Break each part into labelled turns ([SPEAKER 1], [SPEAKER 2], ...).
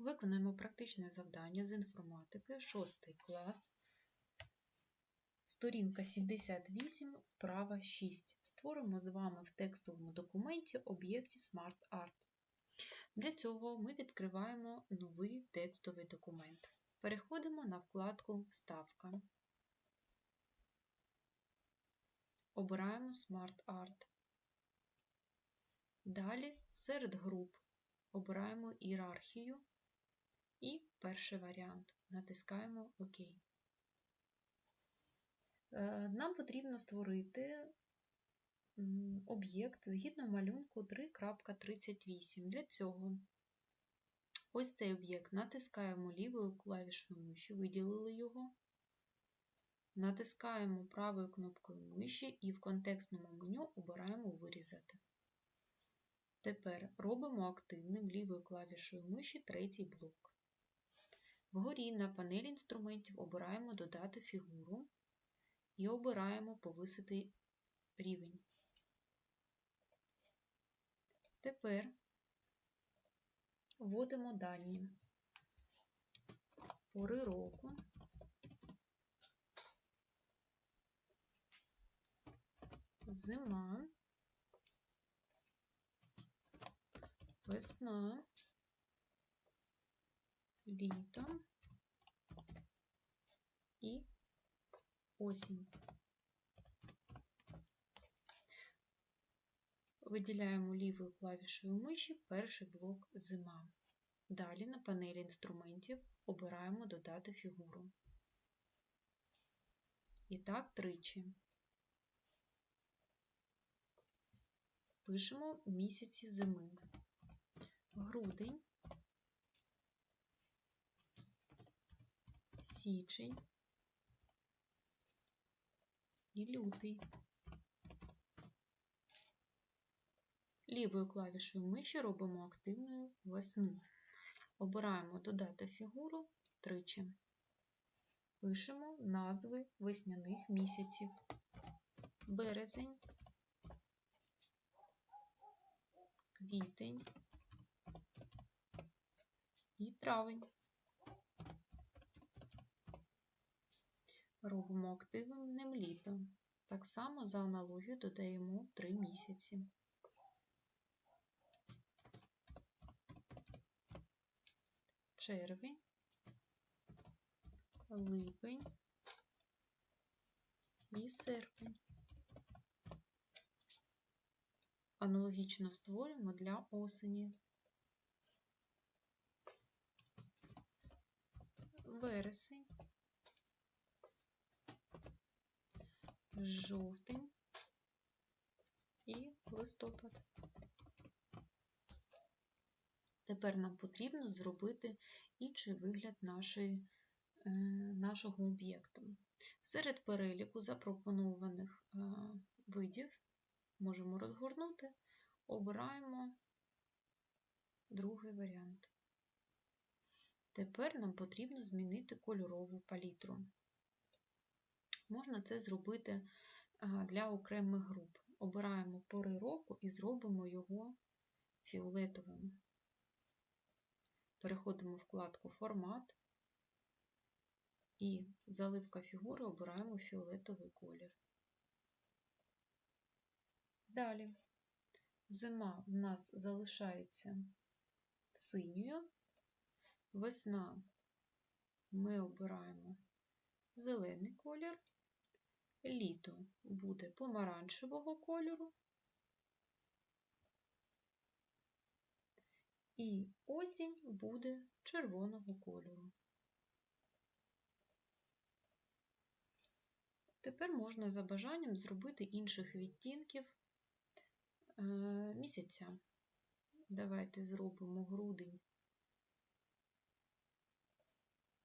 [SPEAKER 1] Виконуємо практичне завдання з інформатики, 6 клас, сторінка 78, вправа 6. Створимо з вами в текстовому документі об'єкті SmartArt. Для цього ми відкриваємо новий текстовий документ. Переходимо на вкладку Вставка. Обираємо SmartArt. Далі серед груп обираємо ієрархію і перший варіант. Натискаємо ОК. Е, нам потрібно створити об'єкт згідно малюнку 3.38. Для цього ось цей об'єкт натискаємо лівою клавішою миші, виділили його. Натискаємо правою кнопкою миші і в контекстному меню обираємо Вирізати. Тепер робимо активним лівою клавішою миші третій блок. Вгорі на панелі інструментів обираємо Додати фігуру і обираємо Повисити рівень. Тепер вводимо дані. Пори року, зима, весна, літо і осінь. Виділяємо лівою клавішою миші перший блок зима. Далі на панелі інструментів обираємо Додати фігуру. І так тричі. Пишемо місяці зими. Грудень, січень і лютий. Лівою клавішою миші робимо активною весну. Обираємо Додати фігуру тричі. Пишемо назви весняних місяців. Березень, квітень і травень. Робимо активним літо. Так само за аналогією додаємо 3 місяці. червень, липень і серпень. Аналогічно створюємо для осені. Вересень, жовтень і листопад. Тепер нам потрібно зробити інший вигляд нашої, е, нашого об'єкту. Серед переліку запропонованих е, видів можемо розгорнути, обираємо другий варіант. Тепер нам потрібно змінити кольорову палітру. Можна це зробити для окремих груп. Обираємо пори року і зробимо його фіолетовим. Переходимо в вкладку Формат і заливка фігури обираємо фіолетовий колір. Далі зима в нас залишається синьою, весна ми обираємо зелений колір, літо буде помаранчевого кольору, і осінь буде червоного кольору. Тепер можна за бажанням зробити інших відтінків е, місяця. Давайте зробимо грудень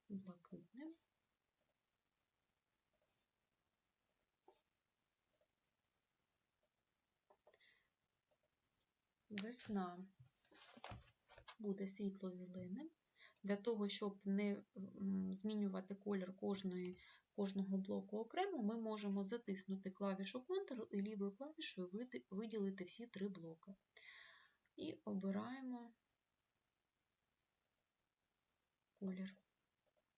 [SPEAKER 1] блакитним. Весна буде світло-зеленим. Для того, щоб не змінювати колір кожної, кожного блоку окремо, ми можемо затиснути клавішу Ctrl і лівою клавішою виділити всі три блоки. І обираємо колір.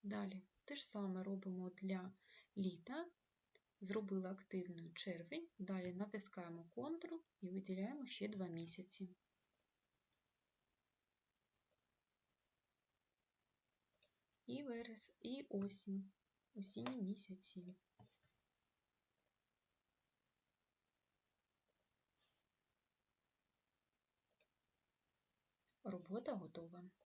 [SPEAKER 1] Далі те ж саме робимо для літа. Зробили активною червень, далі натискаємо Ctrl і виділяємо ще 2 місяці. І верес, і осінь, осінні місяці. Робота готова.